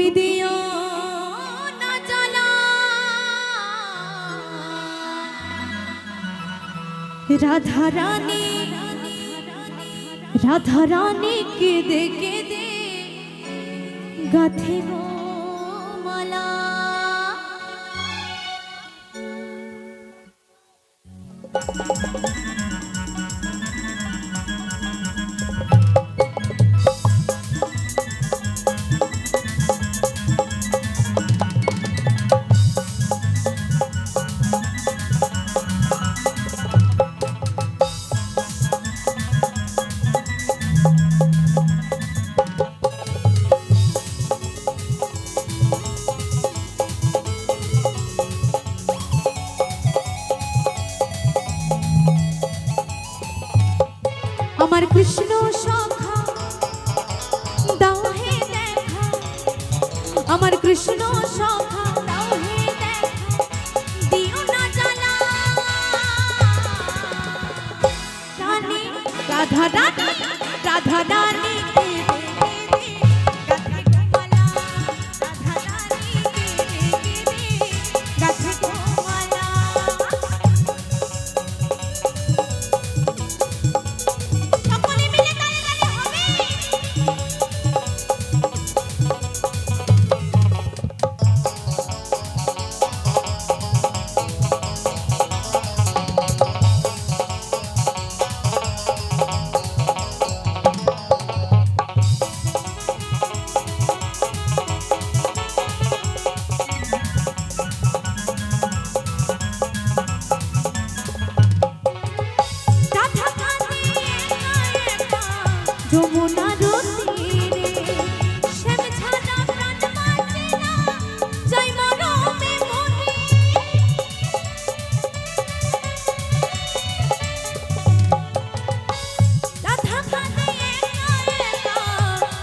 তুমি দিও না জানা রাধা রানী রাধা রানী কেঁদে কেঁদে গাথিব মালা।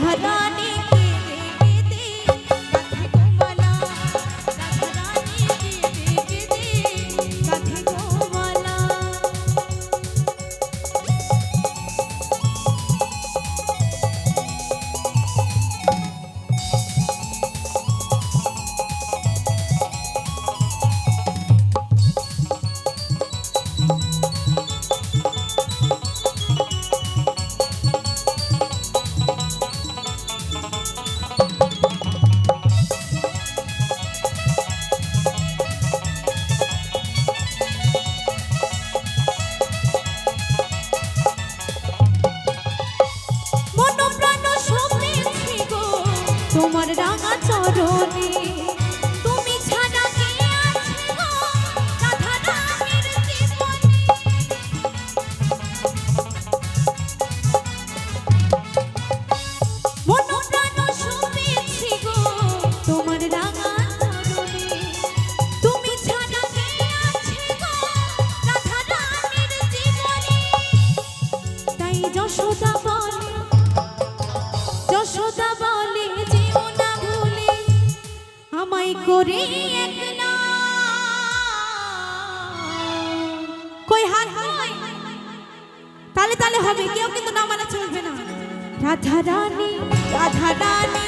ধরা যশোদা বলে যেও না ভুলে। আমায় করে তাহলে কই হার হবে, কেউ কিন্তু না মানে চলবে না। রাধা রানী রাধা রানী।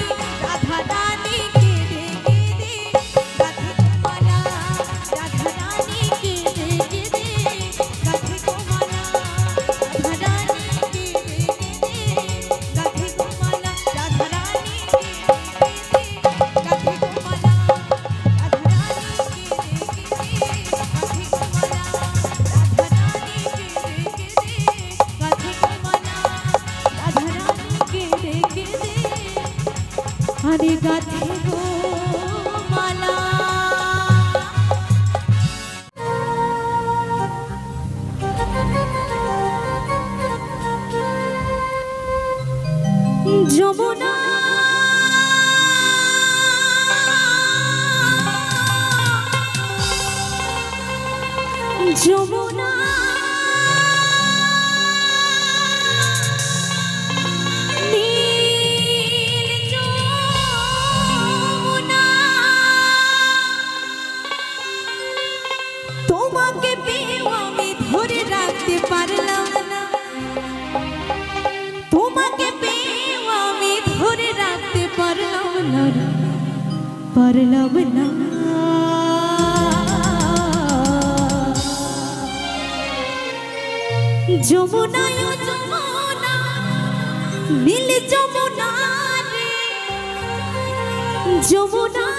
গাথি পারলাম না যমুনায় যমুনা নীল যমুনা রে যমুনা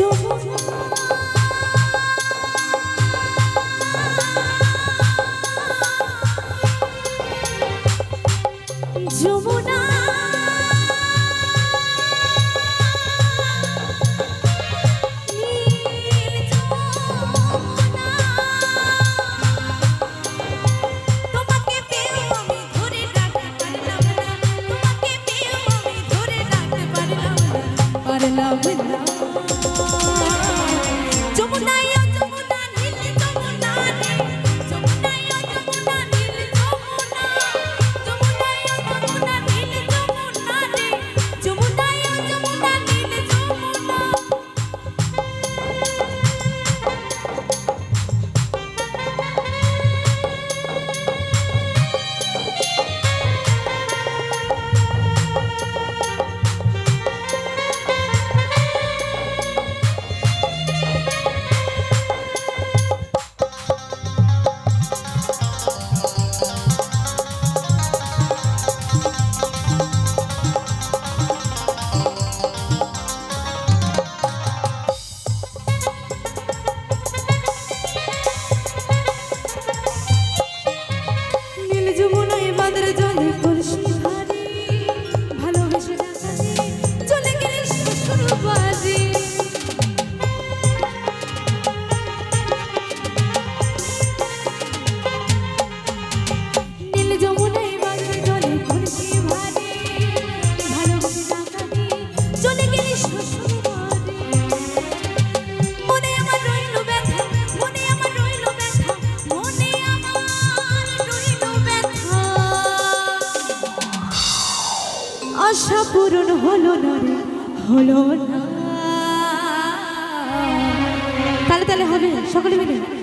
you হলো না। তাহলে তাহলে হবে সকলে মিলে।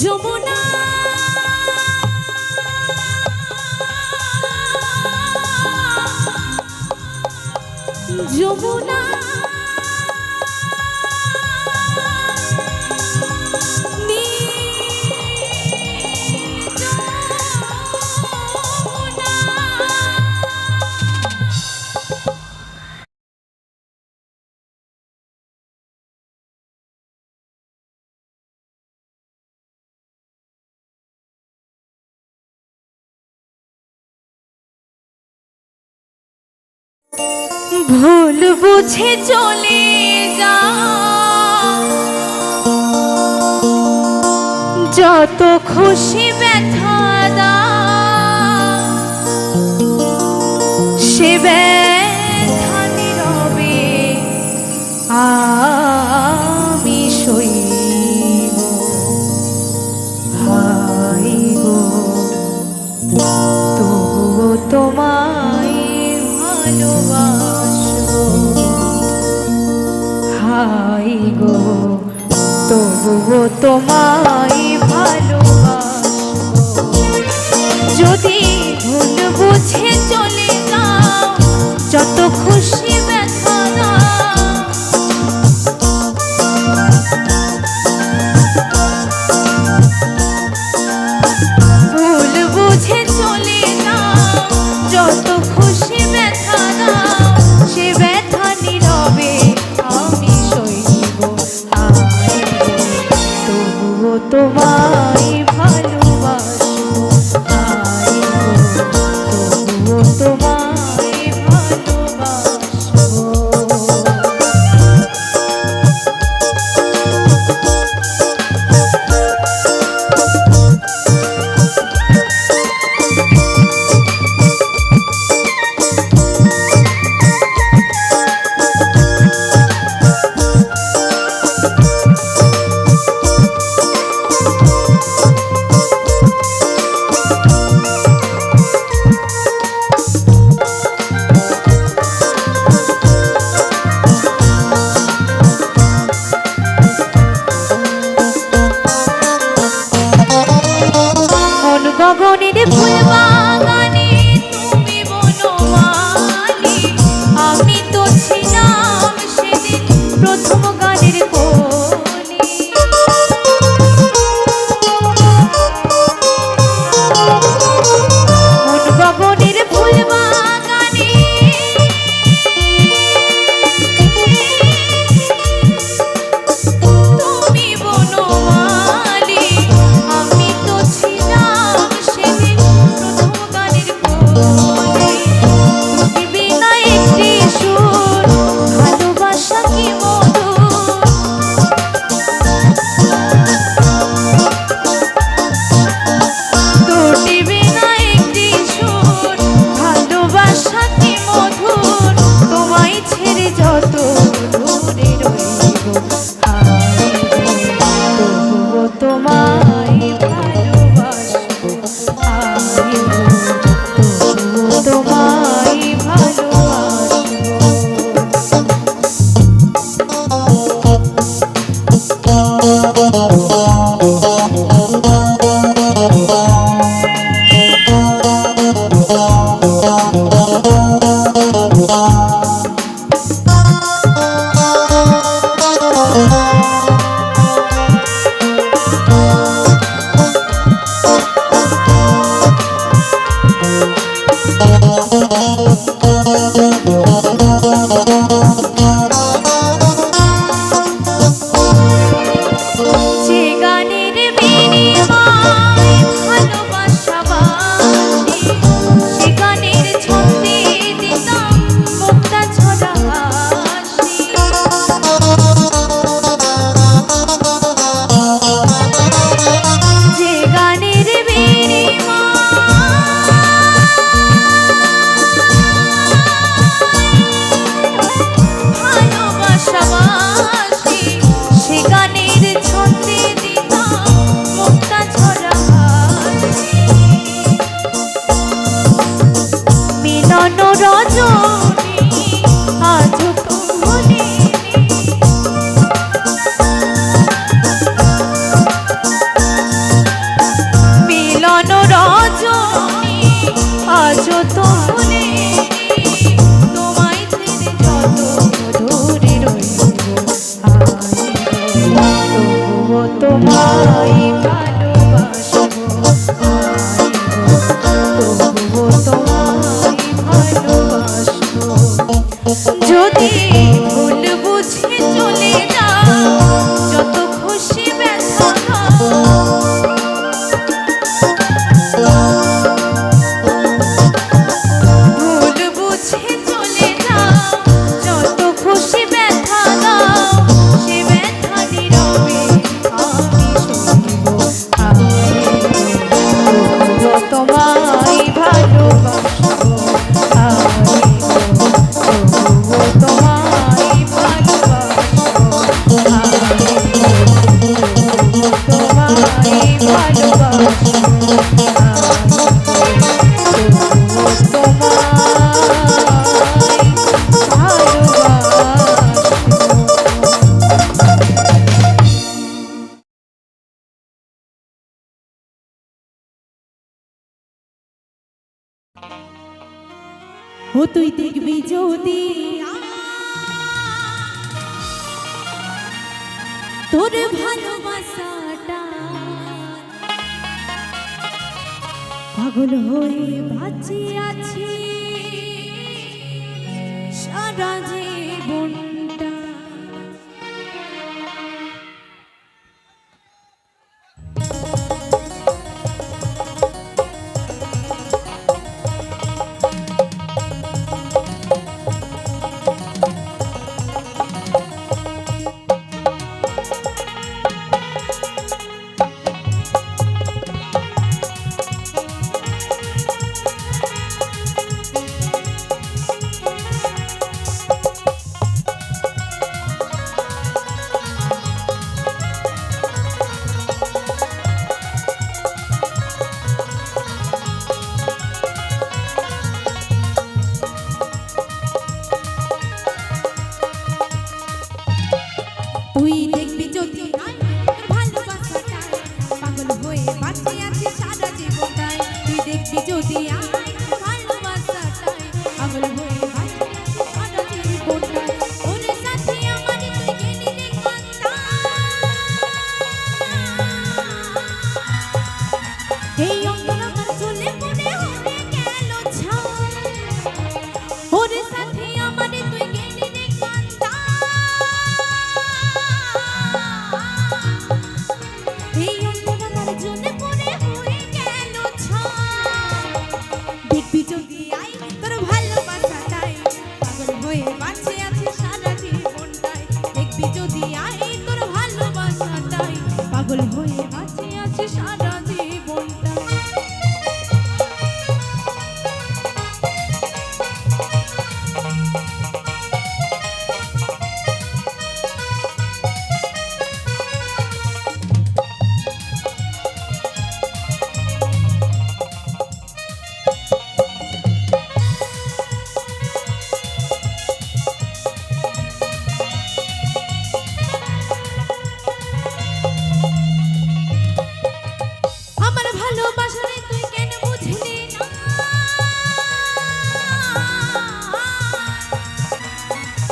যমুনা ভুল বুঝে চলে যা। যত খুশি ব্যথা দা, সে ব্যথা নীরবে আমি সইব। হাইব তবুও তোমায় ভালোবাস। গো তবুও তোমায় রজনী তোর ভালোবাসাটা। পাগল হয়ে বাঁচি আছি। সারা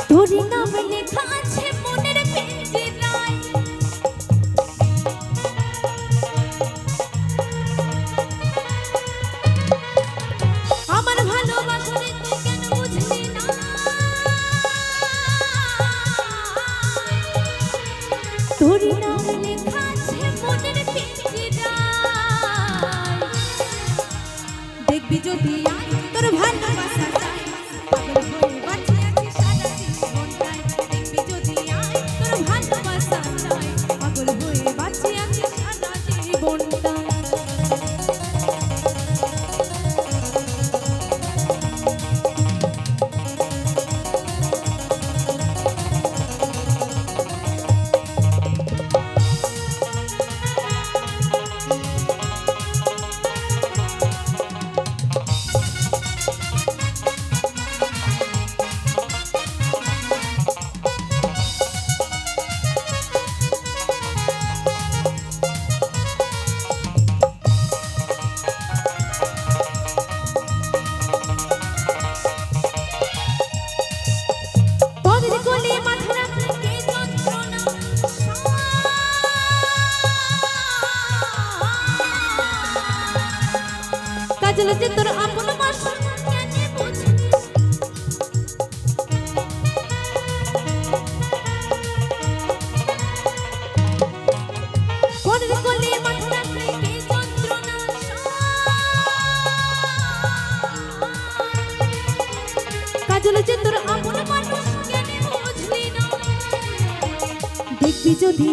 鳥が চলে যে তোর মানুষ কেন বুঝলি না? দেখবি যদি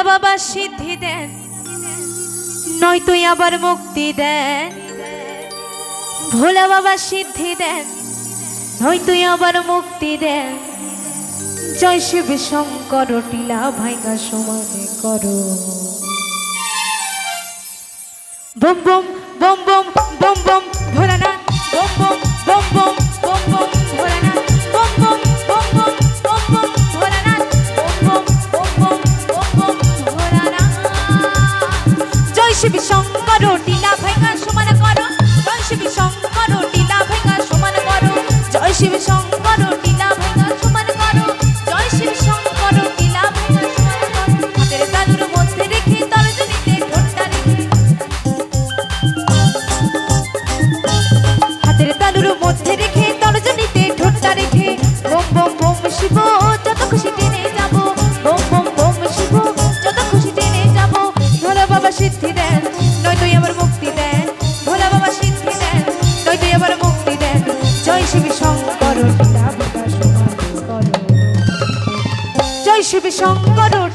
আল্লাহ বাবা সিদ্ধি দেন। নয় তুই আবার মুক্তি দেন। ভোলা বাবা সিদ্ধি দেন। নয় তুই আবার মুক্তি দেন। জয় শিব শঙ্কর, টিলা ভাইগা সমানে করো। বম বম বম বম বম বম, ভোলানাথ, বম বম। শঙ্কর